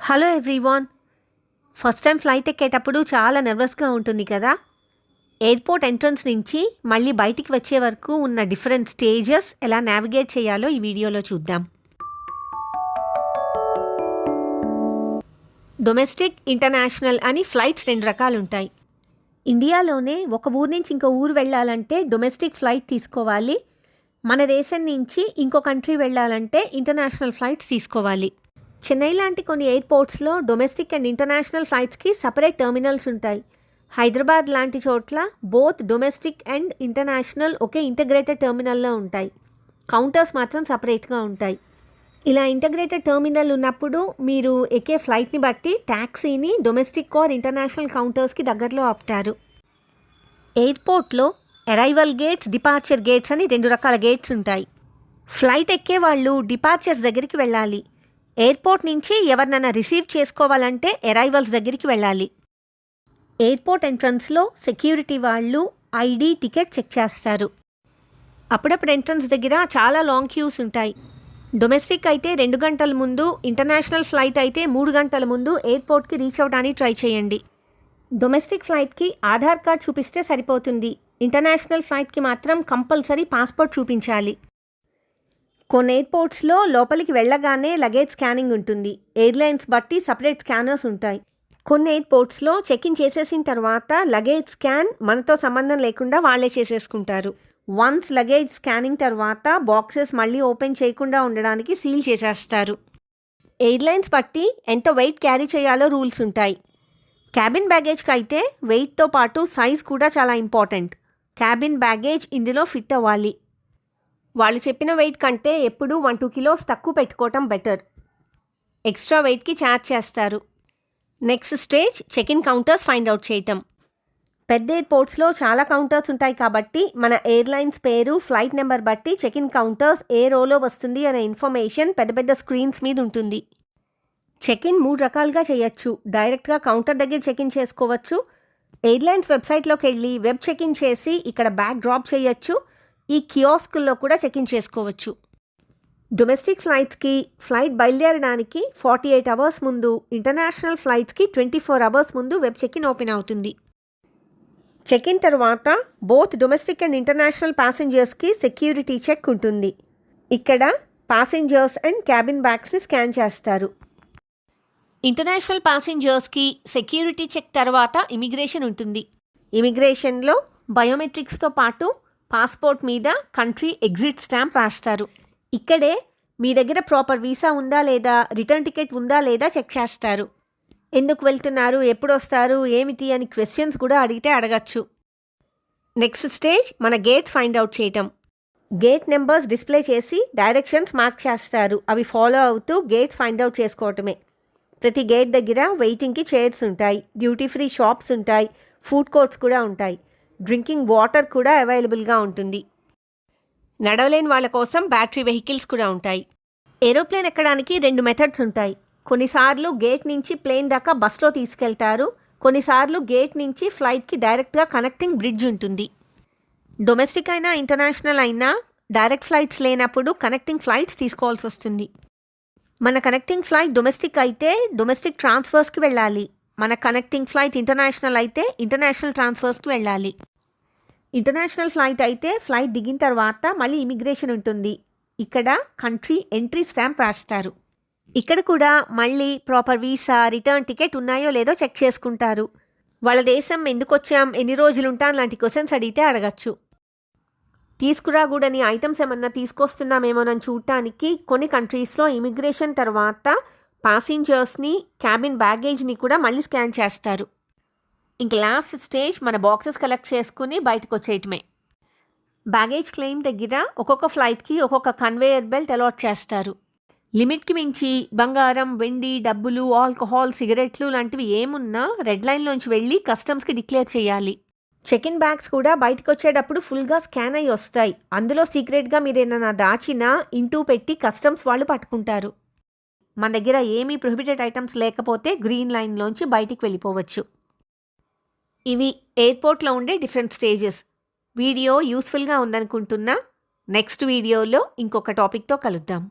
Hello everyone. First time flight ఎక్కేటప్పుడు చాలా నర్వస్గా ఉంటుంది కదా? ఎయిర్పోర్ట్ ఎంట్రన్స్ నుంచి మళ్ళీ బయటికి వచ్చే వరకు ఉన్న డిఫరెంట్ స్టేజెస్ ఎలా నావిగేట్ చేయాలో ఈ వీడియోలో చూద్దాం. డొమెస్టిక్ ఇంటర్నేషనల్ అని ఫ్లైట్స్ రెండు రకాలు ఉంటాయి ఇండియాలోనే ఒక ఊరు నుంచి ఇంకో ఊరు వెళ్ళాలంటే డొమెస్టిక్ ఫ్లైట్ తీసుకోవాలి. మన దేశం నుంచి ఇంకో కంట్రీ వెళ్ళాలంటే ఇంటర్నేషనల్ ఫ్లైట్స్ తీసుకోవాలి. చెన్నై లాంటి కొన్ని ఎయిర్పోర్ట్స్లో డొమెస్టిక్ అండ్ ఇంటర్నేషనల్ ఫ్లైట్స్కి సపరేట్ టెర్మినల్స్ ఉంటాయి. హైదరాబాద్ లాంటి చోట్ల బోత్ డొమెస్టిక్ అండ్ ఇంటర్నేషనల్ ఒకే ఇంటగ్రేటెడ్ టెర్మినల్లో ఉంటాయి. కౌంటర్స్ మాత్రం సపరేట్గా ఉంటాయి. ఇలా ఇంటగ్రేటెడ్ టెర్మినల్ ఉన్నప్పుడు మీరు ఎక్కే ఫ్లైట్ని బట్టి ట్యాక్సీని డొమెస్టిక్ ఆర్ ఇంటర్నేషనల్ కౌంటర్స్కి దగ్గరలో ఆపుతారు. ఎయిర్పోర్ట్లో అరైవల్ గేట్స్ డిపార్చర్ గేట్స్ అని రెండు రకాల గేట్స్ ఉంటాయి. ఫ్లైట్ ఎక్కే వాళ్ళు డిపార్చర్స్ దగ్గరికి వెళ్ళాలి. ఎయిర్పోర్ట్ నుంచి ఎవరినైనా రిసీవ్ చేసుకోవాలంటే ఎరైవల్స్ దగ్గరికి వెళ్ళాలి. ఎయిర్పోర్ట్ ఎంట్రన్స్లో సెక్యూరిటీ వాళ్ళు ఐడి టికెట్ చెక్ చేస్తారు. అప్పుడప్పుడు ఎంట్రన్స్ దగ్గర చాలా లాంగ్ క్యూస్ ఉంటాయి. డొమెస్టిక్ అయితే రెండు గంటల ముందు ఇంటర్నేషనల్ ఫ్లైట్ అయితే మూడు గంటల ముందు ఎయిర్పోర్ట్కి రీచ్ అవ్వడానికి ట్రై చేయండి. డొమెస్టిక్ ఫ్లైట్కి ఆధార్ కార్డ్ చూపిస్తే సరిపోతుంది. ఇంటర్నేషనల్ ఫ్లైట్కి మాత్రం కంపల్సరీ పాస్పోర్ట్ చూపించాలి. కొన్ని ఎయిర్పోర్ట్స్లో లోపలికి వెళ్ళగానే లగేజ్ స్కానింగ్ ఉంటుంది. ఎయిర్లైన్స్ బట్టి సపరేట్ స్కానర్స్ ఉంటాయి. కొన్ని ఎయిర్పోర్ట్స్లో చెక్ ఇన్ చేసేసిన తర్వాత లగేజ్ స్కాన్ మనతో సంబంధం లేకుండా వాళ్ళే చేసేసుకుంటారు. వన్స్ లగేజ్ స్కానింగ్ తర్వాత బాక్సెస్ మళ్ళీ ఓపెన్ చేయకుండా ఉండడానికి సీల్ చేసేస్తారు. ఎయిర్లైన్స్ బట్టి ఎంత వెయిట్ క్యారీ చేయాలో రూల్స్ ఉంటాయి. క్యాబిన్ బ్యాగేజ్కి అయితే వెయిట్తో పాటు సైజ్ కూడా చాలా ఇంపార్టెంట్. క్యాబిన్ బ్యాగేజ్ ఇందులో ఫిట్ అవ్వాలి. వాళ్ళు చెప్పిన వెయిట్ కంటే ఎప్పుడూ వన్ టూ కిలోస్ తక్కువ పెట్టుకోవటం బెటర్. ఎక్స్ట్రా వెయిట్కి ఛార్జ్ చేస్తారు. Next stage check in counters find out చేయటం. పెద్ద ఎయిర్పోర్ట్స్లో చాలా కౌంటర్స్ ఉంటాయి కాబట్టి మన ఎయిర్లైన్స్ పేరు ఫ్లైట్ నెంబర్ బట్టి చెక్ ఇన్ కౌంటర్స్ ఏ రోలో వస్తుంది అనే ఇన్ఫర్మేషన్ పెద్ద పెద్ద స్క్రీన్స్ మీద ఉంటుంది. చెక్ ఇన్ మూడు రకాలుగా చేయొచ్చు. డైరెక్ట్గా కౌంటర్ దగ్గర చెక్ ఇన్ చేసుకోవచ్చు. ఎయిర్లైన్స్ వెబ్సైట్లోకి వెళ్ళి వెబ్ చెక్ ఇన్ చేసి ఇక్కడ బ్యాగ్ డ్రాప్ చేయొచ్చు. ఈ కియోస్కుల్లో కూడా చెక్ ఇన్ చేసుకోవచ్చు. డొమెస్టిక్ ఫ్లైట్స్కి ఫ్లైట్ బయలుదేరడానికి ఫార్టీ ఎయిట్ అవర్స్ ముందు ఇంటర్నేషనల్ ఫ్లైట్స్కి ట్వంటీ ఫోర్ అవర్స్ ముందు వెబ్ చెక్ ఇన్ ఓపెన్ అవుతుంది. చెక్ ఇన్ తర్వాత బోత్ డొమెస్టిక్ అండ్ ఇంటర్నేషనల్ ప్యాసింజర్స్కి సెక్యూరిటీ చెక్ ఉంటుంది. ఇక్కడ ప్యాసింజర్స్ అండ్ క్యాబిన్ బ్యాగ్స్ని స్కాన్ చేస్తారు. ఇంటర్నేషనల్ ప్యాసింజర్స్కి సెక్యూరిటీ చెక్ తర్వాత ఇమిగ్రేషన్ ఉంటుంది. ఇమిగ్రేషన్లో బయోమెట్రిక్స్తో పాటు పాస్పోర్ట్ మీద కంట్రీ ఎగ్జిట్ స్టాంప్ వేస్తారు ఇక్కడే మీ దగ్గర ప్రాపర్ వీసా ఉందా లేదా రిటర్న్ టికెట్ ఉందా లేదా చెక్ చేస్తారు. ఎందుకు వెళ్తున్నారు ఎప్పుడు వస్తారు ఏమిటి అని క్వశ్చన్స్ కూడా అడిగితే అడగచ్చు. నెక్స్ట్ స్టేజ్ మన గేట్స్ ఫైండ్ అవుట్ చేయటం. గేట్ నెంబర్స్ డిస్ప్లే చేసి డైరెక్షన్స్ మార్క్ చేస్తారు. అవి ఫాలో అవుతూ గేట్స్ ఫైండ్ అవుట్ చేసుకోవటమే. ప్రతి గేట్ దగ్గర వెయిటింగ్కి చైర్స్ ఉంటాయి. డ్యూటీ ఫ్రీ షాప్స్ ఉంటాయి. ఫుడ్ కోర్ట్స్ కూడా ఉంటాయి. డ్రింకింగ్ వాటర్ కూడా అవైలబుల్గా ఉంటుంది. నడవలేని వాళ్ళ కోసం బ్యాటరీ వెహికల్స్ కూడా ఉంటాయి. ఏరోప్లేన్ ఎక్కడానికి రెండు మెథడ్స్ ఉంటాయి. కొన్నిసార్లు గేట్ నుంచి ప్లేన్ దాకా బస్లో తీసుకెళ్తారు. కొన్నిసార్లు గేట్ నుంచి ఫ్లైట్కి డైరెక్ట్గా కనెక్టింగ్ బ్రిడ్జ్ ఉంటుంది. డొమెస్టిక్ అయినా ఇంటర్నేషనల్ అయినా డైరెక్ట్ ఫ్లైట్స్ లేనప్పుడు కనెక్టింగ్ ఫ్లైట్స్ తీసుకోవాల్సి వస్తుంది. మన కనెక్టింగ్ ఫ్లైట్ డొమెస్టిక్ అయితే డొమెస్టిక్ ట్రాన్స్ఫర్స్కి వెళ్ళాలి. మన కనెక్టింగ్ ఫ్లైట్ ఇంటర్నేషనల్ అయితే ఇంటర్నేషనల్ ట్రాన్స్ఫర్స్కి వెళ్ళాలి. ఇంటర్నేషనల్ ఫ్లైట్ అయితే ఫ్లైట్ దిగిన తర్వాత మళ్ళీ ఇమిగ్రేషన్ ఉంటుంది. ఇక్కడ కంట్రీ ఎంట్రీ స్టాంప్ వేస్తారు ఇక్కడ కూడా మళ్ళీ ప్రాపర్ వీసా రిటర్న్ టికెట్ ఉన్నాయో లేదో చెక్ చేసుకుంటారు. వాళ్ళ దేశం ఎందుకు వచ్చాం ఎన్ని రోజులు ఉంటాం లాంటి క్వశ్చన్స్ అడిగితే అడగచ్చు. తీసుకురాకూడని ఐటమ్స్ ఏమన్నా తీసుకొస్తున్నామేమోనని చూడటానికి కొన్ని కంట్రీస్లో ఇమిగ్రేషన్ తర్వాత ప్యాసింజర్స్ని క్యాబిన్ బ్యాగేజ్ని కూడా మళ్ళీ స్కాన్ చేస్తారు. ఇంక లాస్ట్ స్టేజ్ మన బాక్సెస్ కలెక్ట్ చేసుకుని బయటకు వచ్చేయటమే. బ్యాగేజ్ క్లెయిమ్ దగ్గర ఒక్కొక్క ఫ్లైట్కి ఒక్కొక్క కన్వేయర్ బెల్ట్ అలాట్ చేస్తారు. లిమిట్కి మించి బంగారం వెండి డబ్బులు ఆల్కహాల్ సిగరెట్లు లాంటివి ఏమున్నా రెడ్ లైన్లోంచి వెళ్ళి కస్టమ్స్కి డిక్లేర్ చేయాలి. చెక్ ఇన్ బ్యాగ్స్ కూడా బయటకు వచ్చేటప్పుడు ఫుల్గా స్కాన్ అయ్యి వస్తాయి. అందులో సీక్రెట్గా మీరు ఏమైనా దాచినా ఇంటూ పెట్టి కస్టమ్స్ వాళ్ళు పట్టుకుంటారు. మన దగ్గర ఏమీ ప్రొహిబిటెడ్ ఐటమ్స్ లేకపోతే గ్రీన్ లైన్లోంచి బయటికి వెళ్ళిపోవచ్చు. ఇవి ఎయిర్పోర్ట్లో ఉండే డిఫరెంట్ స్టేజెస్ వీడియో యూస్ఫుల్గా ఉందనుకుంటున్నా. నెక్స్ట్ వీడియోలో ఇంకొక టాపిక్తో కలుద్దాం.